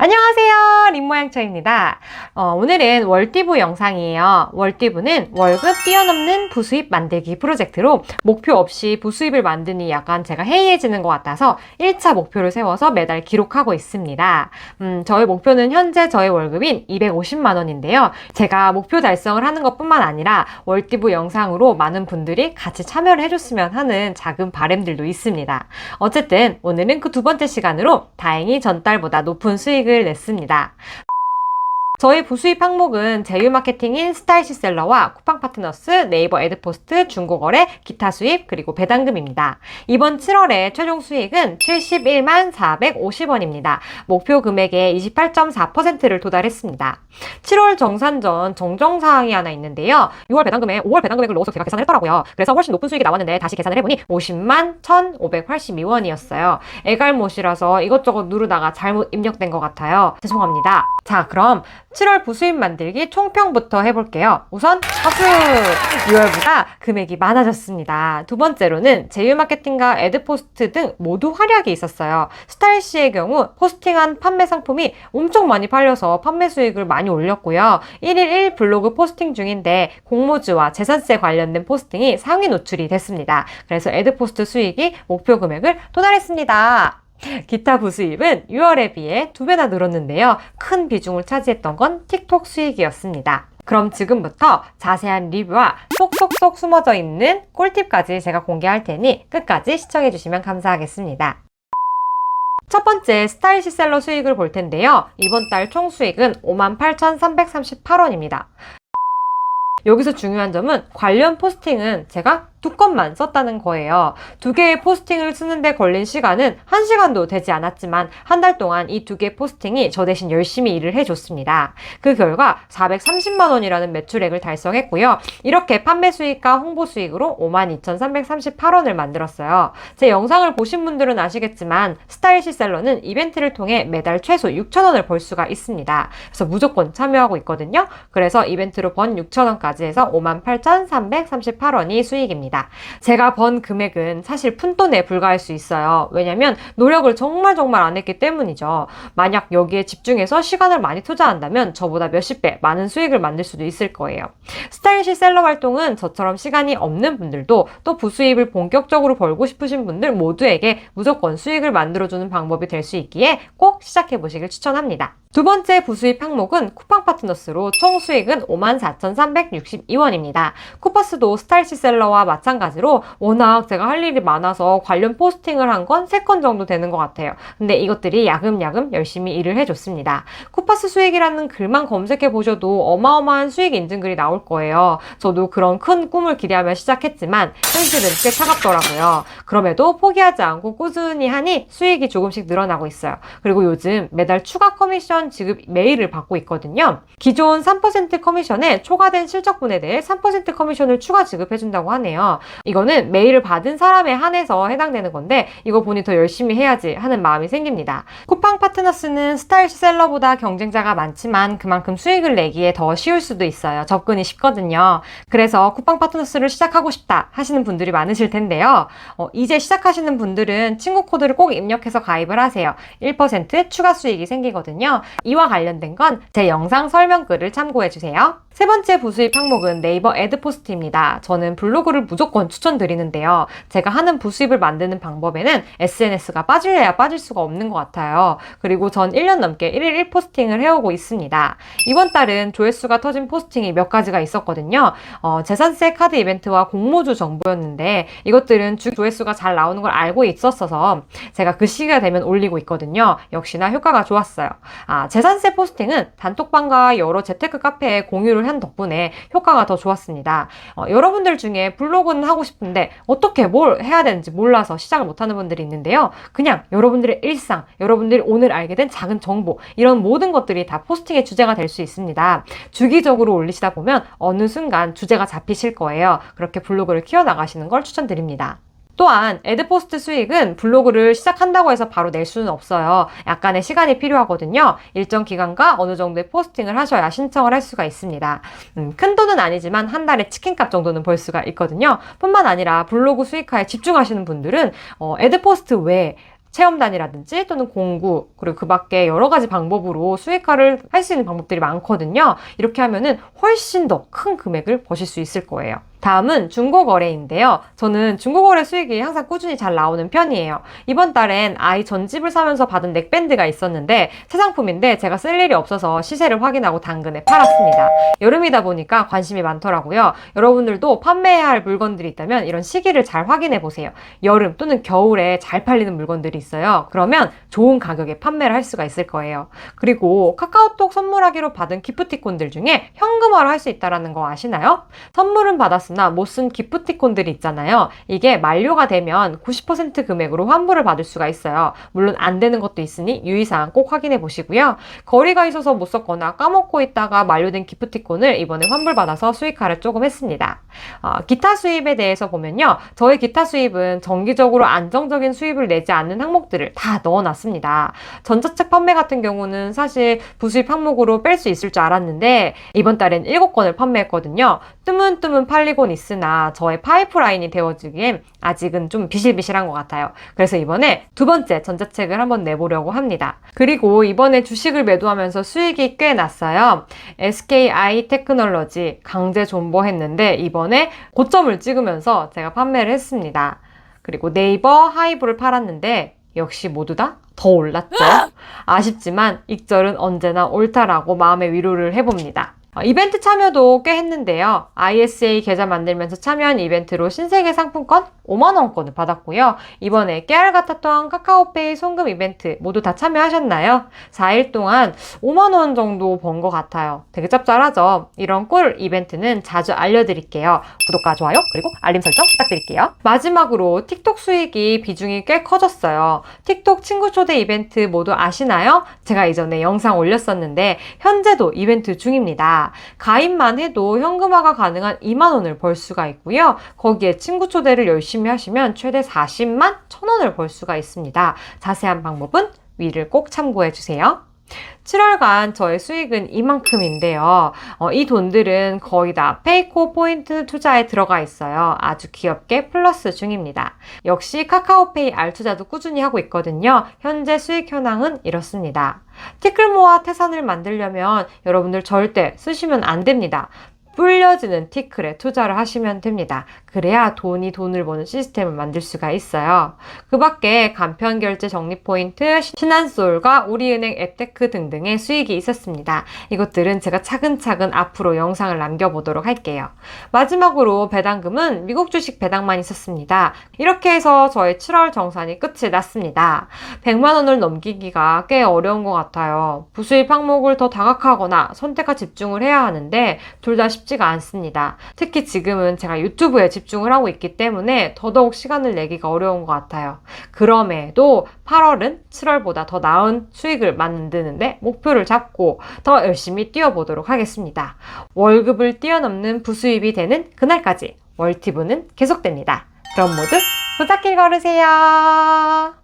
안녕하세요. 림모양처입니다. 어, 오늘은 월디브 영상이에요. 월디브는 월급 뛰어넘는 부수입 만들기 프로젝트로 목표 없이 부수입을 만드니 약간 제가 해이해지는 것 같아서 1차 목표를 세워서 매달 기록하고 있습니다. 음, 저의 목표는 현재 저의 월급인 250만원인데요. 제가 목표 달성을 하는 것 뿐만 아니라 월디브 영상으로 많은 분들이 같이 참여를 해줬으면 하는 작은 바램들도 있습니다. 어쨌든 오늘은 그 두 번째 시간으로 다행히 전달보다 높은 수익 을 냈습니다. 저희 부수입 항목은 제휴마케팅인 스타일시셀러와 쿠팡 파트너스, 네이버 애드포스트, 중고거래, 기타 수입, 그리고 배당금입니다. 이번 7월에 최종 수익은 71만 450원입니다. 목표 금액의 28.4%를 도달했습니다. 7월 정산 전 정정 사항이 하나 있는데요. 6월 배당금에 5월 배당금액을 넣어서 제가 계산을 했더라고요. 그래서 훨씬 높은 수익이 나왔는데 다시 계산을 해보니 50만 1,582원이었어요. 애갈못이라서 이것저것 누르다가 잘못 입력된 것 같아요. 죄송합니다. 자, 그럼 7월 부수입 만들기 총평부터 해볼게요. 우선 박수! 6월보다 금액이 많아졌습니다. 두 번째로는 제휴 마케팅과 애드포스트 등 모두 활약이 있었어요. 스타일시의 경우 포스팅한 판매 상품이 엄청 많이 팔려서 판매 수익을 많이 올렸고요. 1일 1 블로그 포스팅 중인데 공모주와 재산세 관련된 포스팅이 상위 노출이 됐습니다. 그래서 애드포스트 수익이 목표 금액을 도달했습니다. 기타 부수입은 6월에 비해 두 배나 늘었는데요. 큰 비중을 차지했던 건 틱톡 수익이었습니다. 그럼 지금부터 자세한 리뷰와 쏙쏙쏙 숨어져 있는 꿀팁까지 제가 공개할 테니 끝까지 시청해 주시면 감사하겠습니다. 첫 번째 스타일 시셀러 수익을 볼 텐데요. 이번 달 총 수익은 58,338원입니다. 여기서 중요한 점은 관련 포스팅은 제가 두 건만 썼다는 거예요. 두 개의 포스팅을 쓰는데 걸린 시간은 한 시간도 되지 않았지만 한 달 동안 이 두 개의 포스팅이 저 대신 열심히 일을 해줬습니다. 그 결과 430만 원이라는 매출액을 달성했고요. 이렇게 판매 수익과 홍보 수익으로 52,338원을 만들었어요. 제 영상을 보신 분들은 아시겠지만 스타일 시셀러는 이벤트를 통해 매달 최소 6,000원을 벌 수가 있습니다. 그래서 무조건 참여하고 있거든요. 그래서 이벤트로 번 6,000원까지 해서 58,338원이 수익입니다. 제가 번 금액은 사실 푼돈에 불과할 수 있어요. 왜냐면 노력을 정말 정말 안 했기 때문이죠. 만약 여기에 집중해서 시간을 많이 투자한다면 저보다 몇십 배 많은 수익을 만들 수도 있을 거예요. 스타일시 셀러 활동은 저처럼 시간이 없는 분들도 또 부수입을 본격적으로 벌고 싶으신 분들 모두에게 무조건 수익을 만들어주는 방법이 될 수 있기에 꼭 시작해 보시길 추천합니다. 두 번째 부수입 항목은 쿠팡 파트너스로 총 수익은 54,362원입니다. 쿠파스도 스타일시 셀러와 마찬가지로 워낙 제가 할 일이 많아서 관련 포스팅을 한건세건 정도 되는 것 같아요. 근데 이것들이 야금야금 열심히 일을 해줬습니다. 쿠파스 수익이라는 글만 검색해 보셔도 어마어마한 수익 인증글이 나올 거예요. 저도 그런 큰 꿈을 기대하며 시작했지만 현실은 꽤 차갑더라고요. 그럼에도 포기하지 않고 꾸준히 하니 수익이 조금씩 늘어나고 있어요. 그리고 요즘 매달 추가 커미션 지급 메일을 받고 있거든요. 기존 3% 커미션에 초과된 실적분에 대해 3% 커미션을 추가 지급해준다고 하네요. 이거는 메일을 받은 사람에 한해서 해당되는 건데 이거 보니 더 열심히 해야지 하는 마음이 생깁니다. 쿠팡 파트너스는 스타일 셀러보다 경쟁자가 많지만 그만큼 수익을 내기에 더 쉬울 수도 있어요. 접근이 쉽거든요. 그래서 쿠팡 파트너스를 시작하고 싶다 하시는 분들이 많으실 텐데요. 어, 이제 시작하시는 분들은 친구 코드를 꼭 입력해서 가입을 하세요. 1% 추가 수익이 생기거든요. 이와 관련된 건 제 영상 설명글을 참고해 주세요. 세 번째 부수입 항목은 네이버 애드 포스트입니다. 저는 블로그를 무조건 추천드리는데요. 제가 하는 부수입을 만드는 방법에는 SNS가 빠질래야 빠질 수가 없는 것 같아요. 그리고 전 1년 넘게 1일 1포스팅을 해오고 있습니다. 이번 달은 조회수가 터진 포스팅이 몇 가지가 있었거든요. 어, 재산세 카드 이벤트와 공모주 정보였는데 이것들은 주 조회수가 잘 나오는 걸 알고 있었어서 제가 그 시기가 되면 올리고 있거든요. 역시나 효과가 좋았어요. 아, 재산세 포스팅은 단톡방과 여러 재테크 카페에 공유를 한 덕분에 효과가 더 좋았습니다. 어, 여러분들 중에 블로그 는 하고 싶은데 어떻게 뭘 해야 되는지 몰라서 시작을 못하는 분들이 있는데요. 그냥 여러분들의 일상, 여러분들이 오늘 알게 된 작은 정보 이런 모든 것들이 다 포스팅의 주제가 될 수 있습니다. 주기적으로 올리시다 보면 어느 순간 주제가 잡히실 거예요. 그렇게 블로그를 키워나가시는 걸 추천드립니다. 또한 애드포스트 수익은 블로그를 시작한다고 해서 바로 낼 수는 없어요. 약간의 시간이 필요하거든요. 일정 기간과 어느 정도의 포스팅을 하셔야 신청을 할 수가 있습니다. 음, 큰 돈은 아니지만 한 달에 치킨값 정도는 벌 수가 있거든요. 뿐만 아니라 블로그 수익화에 집중하시는 분들은 어, 애드포스트 외에 체험단이라든지 또는 공구 그리고 그 밖에 여러 가지 방법으로 수익화를 할 수 있는 방법들이 많거든요. 이렇게 하면은 훨씬 더 큰 금액을 버실 수 있을 거예요. 다음은 중고거래인데요. 저는 중고거래 수익이 항상 꾸준히 잘 나오는 편이에요. 이번 달엔 아이 전집을 사면서 받은 넥밴드가 있었는데 새 상품인데 제가 쓸 일이 없어서 시세를 확인하고 당근에 팔았습니다. 여름이다 보니까 관심이 많더라고요. 여러분들도 판매해야 할 물건들이 있다면 이런 시기를 잘 확인해 보세요. 여름 또는 겨울에 잘 팔리는 물건들이 있어요. 그러면 좋은 가격에 판매를 할 수가 있을 거예요. 그리고 카카오톡 선물하기로 받은 기프티콘들 중에 현금화를 할 수 있다는 거 아시나요? 선물은 받았 으나 못 쓴 기프티콘들이 있잖아요. 이게 만료가 되면 90% 금액으로 환불을 받을 수가 있어요. 물론 안 되는 것도 있으니 유의사항 꼭 확인해 보시고요. 거리가 있어서 못 썼거나 까먹고 있다가 만료된 기프티콘을 이번에 환불받아서 수익화를 조금 했습니다. 어, 기타 수입에 대해서 보면요. 저희 기타 수입은 정기적으로 안정적인 수입을 내지 않는 항목들을 다 넣어놨습니다. 전자책 판매 같은 경우는 사실 부수입 항목으로 뺄 수 있을 줄 알았는데 이번 달엔 7건을 판매했거든요. 뜨문뜨문 팔리 곤 있으나 저의 파이프라인이 되어주기엔 아직은 좀 비실비실한 것 같아요. 그래서 이번에 두 번째 전자책을 한번 내보려고 합니다. 그리고 이번에 주식을 매도하면서 수익이 꽤 났어요. SKI 테크놀로지 강제 존버했는데 이번에 고점을 찍으면서 제가 판매를 했습니다. 그리고 네이버 하이브를 팔았는데 역시 모두 다 더 올랐죠. 아쉽지만 익절은 언제나 옳다라고 마음의 위로를 해봅니다. 어, 이벤트 참여도 꽤 했는데요. ISA 계좌 만들면서 참여한 이벤트로 신세계 상품권 5만원권을 받았고요. 이번에 깨알 같았던 카카오페이 송금 이벤트 모두 다 참여하셨나요? 4일 동안 5만원 정도 번 것 같아요. 되게 짭짤하죠? 이런 꿀 이벤트는 자주 알려드릴게요. 구독과 좋아요 그리고 알림 설정 부탁드릴게요. 마지막으로 틱톡 수익이 비중이 꽤 커졌어요. 틱톡 친구 초대 이벤트 모두 아시나요? 제가 이전에 영상 올렸었는데 현재도 이벤트 중입니다. 가입만 해도 현금화가 가능한 2만 원을 벌 수가 있고요. 거기에 친구 초대를 열심히 하시면 최대 40만 1천 원을 벌 수가 있습니다. 자세한 방법은 위를 꼭 참고해 주세요. 7월간 저의 수익은 이만큼인데요. 어, 이 돈들은 거의 다 페이코 포인트 투자에 들어가 있어요. 아주 귀엽게 플러스 중입니다. 역시 카카오페이 알 투자도 꾸준히 하고 있거든요. 현재 수익 현황은 이렇습니다. 티끌 모아 태산을 만들려면 여러분들 절대 쓰시면 안 됩니다. 불려지는 티클에 투자를 하시면 됩니다. 그래야 돈이 돈을 버는 시스템을 만들 수가 있어요. 그 밖에 간편 결제 적립 포인트, 신한솔과 우리은행 앱테크 등등의 수익이 있었습니다. 이것들은 제가 차근차근 앞으로 영상을 남겨보도록 할게요. 마지막으로 배당금은 미국 주식 배당만 있었습니다. 이렇게 해서 저의 7월 정산이 끝이 났습니다. 100만 원을 넘기기가 꽤 어려운 것 같아요. 부수입 항목을 더 다각하거나 선택과 집중을 해야 하는데 둘 다 쉽지 가 않습니다. 특히 지금은 제가 유튜브에 집중을 하고 있기 때문에 더더욱 시간을 내기가 어려운 것 같아요. 그럼에도 8월은 7월보다 더 나은 수익을 만드는데 목표를 잡고 더 열심히 뛰어보도록 하겠습니다. 월급을 뛰어넘는 부수입이 되는 그날까지 월티브는 계속됩니다. 그럼 모두 부탁길 걸으세요.